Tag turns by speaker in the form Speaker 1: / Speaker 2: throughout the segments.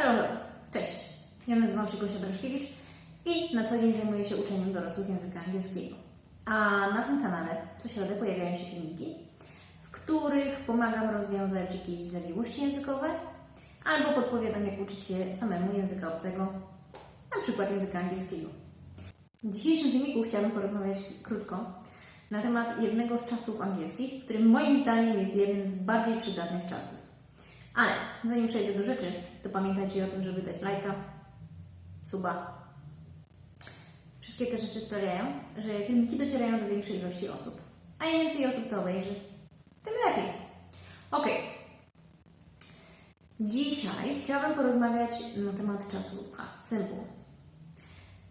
Speaker 1: Hello, hello. Cześć. Ja nazywam się Gosia Braszkiewicz i na co dzień zajmuję się uczeniem dorosłych języka angielskiego. A na tym kanale co środę pojawiają się filmiki, w których pomagam rozwiązać jakieś zawiłości językowe albo podpowiadam, jak uczyć się samemu języka obcego, na przykład języka angielskiego. W dzisiejszym filmiku chciałabym porozmawiać krótko na temat jednego z czasów angielskich, który moim zdaniem jest jednym z bardziej przydatnych czasów. Ale zanim przejdę do rzeczy, to pamiętajcie o tym, żeby dać lajka, suba. Wszystkie te rzeczy sprawiają, że filmiki docierają do większej ilości osób. A im więcej osób to obejrzy, tym lepiej. Ok. Dzisiaj chciałabym porozmawiać na temat czasu past simple.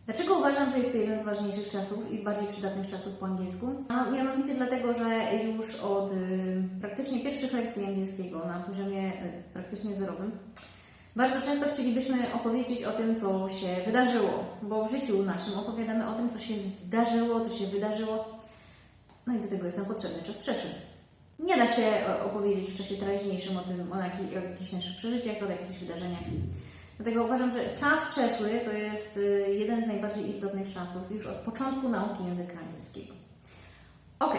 Speaker 1: Dlaczego uważam, że jest to jeden z ważniejszych czasów i bardziej przydatnych czasów po angielsku? A mianowicie dlatego, że już od y, praktycznie pierwszych lekcji angielskiego na poziomie y, praktycznie zerowym bardzo często chcielibyśmy opowiedzieć o tym, co się wydarzyło, bo w życiu naszym opowiadamy o tym, co się zdarzyło, co się wydarzyło. No i do tego jest nam potrzebny czas przeszły. Nie da się e, opowiedzieć w czasie teraźniejszym o tym, o, jaki, o jakichś naszych przeżyciach, o jakichś wydarzeniach. Dlatego uważam, że czas przeszły to jest y, jeden z najbardziej istotnych czasów już od początku nauki języka angielskiego. Ok.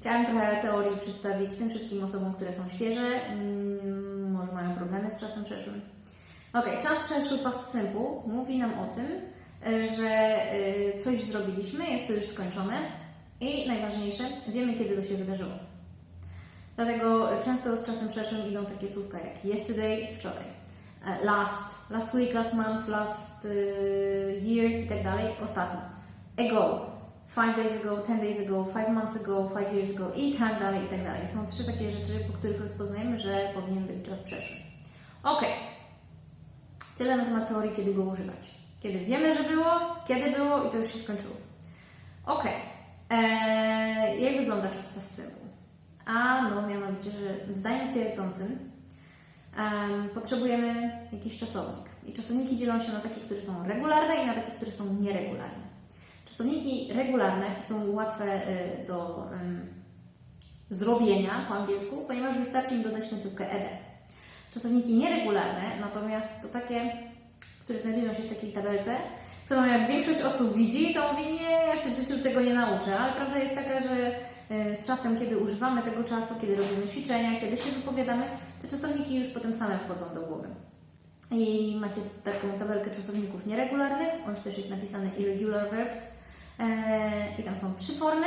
Speaker 1: Chciałam trochę teorii przedstawić tym wszystkim osobom, które są świeże, mm, może mają problemy z czasem przeszłym. Ok, czas przeszły past simple mówi nam o tym, y, że y, coś zrobiliśmy, jest to już skończone i najważniejsze, wiemy kiedy to się wydarzyło. Dlatego często z czasem przeszłym idą takie słówka jak yesterday, wczoraj e, last, last week, last month, last y, year i tak dalej, ostatnio. Ago, five days ago, ten days ago, five months ago, five years ago i tak dalej, i tak dalej. Są trzy takie rzeczy, po których rozpoznajemy, że powinien być przeszły. Ok. Tyle na temat teorii, kiedy go używać. Kiedy wiemy, że było, kiedy było i to już się skończyło. Ok. Eee, jak wygląda czas simple? A no, mianowicie, że w zdaniu twierdzącym em, potrzebujemy jakiś czasownik. I czasowniki dzielą się na takie, które są regularne i na takie, które są nieregularne. Czasowniki regularne są łatwe y, do em, zrobienia po angielsku, ponieważ wystarczy im dodać końcówkę ed. Czasowniki nieregularne natomiast to takie, które znajdują się w takiej tabelce, którą jak większość osób widzi, to mówi, nie, ja się w życiu tego nie nauczę, ale prawda jest taka, że y, z czasem, kiedy używamy tego czasu, kiedy robimy ćwiczenia, kiedy się wypowiadamy, te czasowniki już potem same wchodzą do głowy. I macie taką tabelkę czasowników nieregularnych, on też jest napisany irregular verbs e, i tam są trzy formy.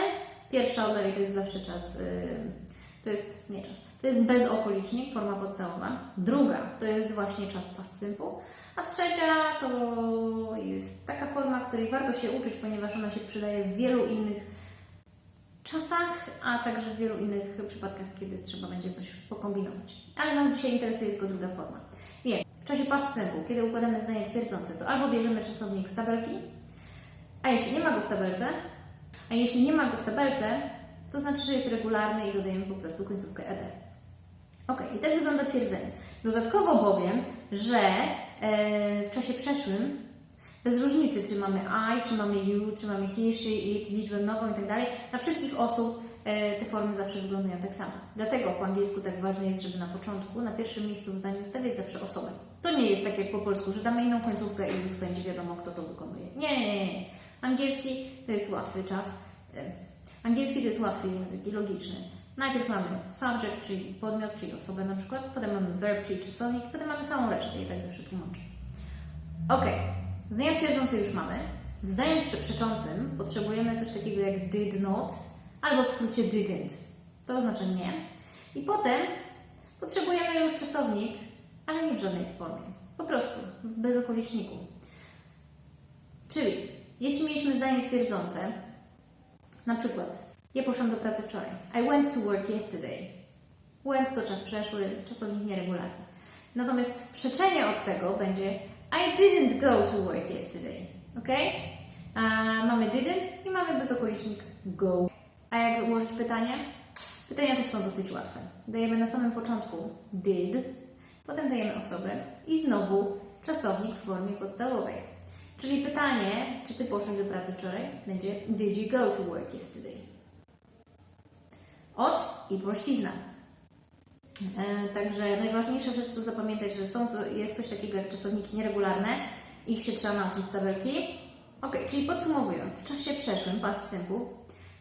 Speaker 1: Pierwsza od lewej to jest zawsze czas, y, to jest nie czas, to jest bezokolicznik, forma podstawowa. Druga to jest właśnie czas past simple, a trzecia to jest taka forma, której warto się uczyć, ponieważ ona się przydaje w wielu innych czasach, a także w wielu innych przypadkach, kiedy trzeba będzie coś pokombinować. Ale nas dzisiaj interesuje tylko druga forma. Więc w czasie past simple, kiedy układamy zdanie twierdzące, to albo bierzemy czasownik z tabelki, a jeśli nie ma go w tabelce, a jeśli nie ma go w tabelce, to znaczy, że jest regularny i dodajemy po prostu końcówkę ed. Ok, i tak wygląda twierdzenie. Dodatkowo powiem, że e, w czasie przeszłym, bez różnicy, czy mamy I, czy mamy you, czy mamy he, she, it, liczbę mnogą i tak dalej, dla wszystkich osób e, te formy zawsze wyglądają tak samo. Dlatego po angielsku tak ważne jest, żeby na początku, na pierwszym miejscu w zdaniu stawiać zawsze osobę. To nie jest tak jak po polsku, że damy inną końcówkę i już będzie wiadomo, kto to wykonuje. Nie, nie. nie. Angielski to jest łatwy czas. E, Angielski to jest łatwy język i logiczny. Najpierw mamy subject, czyli podmiot, czyli osobę na przykład, potem mamy verb, czyli czasownik, potem mamy całą resztę i tak zawsze tłumaczę. Ok, zdanie twierdzące już mamy. W zdaniu prze- przeczącym potrzebujemy coś takiego jak did not, albo w skrócie didn't. To oznacza nie. I potem potrzebujemy już czasownik, ale nie w żadnej formie. Po prostu, w bezokoliczniku. Czyli, jeśli mieliśmy zdanie twierdzące, na przykład, ja poszłam do pracy wczoraj. I went to work yesterday. Went to czas przeszły, czasownik nieregularny. Natomiast przeczenie od tego będzie I didn't go to work yesterday. Ok? A mamy didn't i mamy bezokolicznik go. A jak ułożyć pytanie? Pytania też są dosyć łatwe. Dajemy na samym początku did, potem dajemy osobę i znowu czasownik w formie podstawowej. Czyli pytanie, czy ty poszłaś do pracy wczoraj, będzie Did you go to work yesterday? Od i prościzna. E, Także najważniejsza rzecz to zapamiętać, że są, jest coś takiego jak czasowniki nieregularne. Ich się trzeba nauczyć z tabelki. Ok, czyli podsumowując, w czasie przeszłym past simple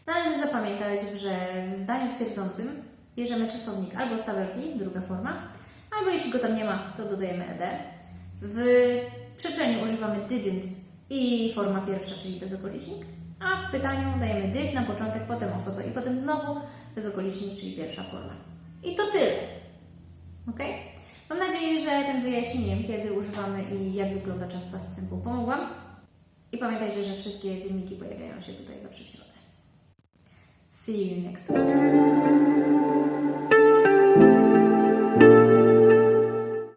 Speaker 1: należy zapamiętać, że w zdaniu twierdzącym bierzemy czasownik albo z tabelki, druga forma, albo jeśli go tam nie ma, to dodajemy ed. W przeczeniu używamy didn't i forma pierwsza, czyli bezokolicznik, a w pytaniu dajemy did na początek, potem osobę i potem znowu bezokolicznik, czyli pierwsza forma. I to tyle. Ok? Mam nadzieję, że tym wyjaśnieniem, kiedy używamy i jak wygląda czas past simple, pomogłam. I pamiętajcie, że wszystkie filmiki pojawiają się tutaj zawsze w środę. See you next week.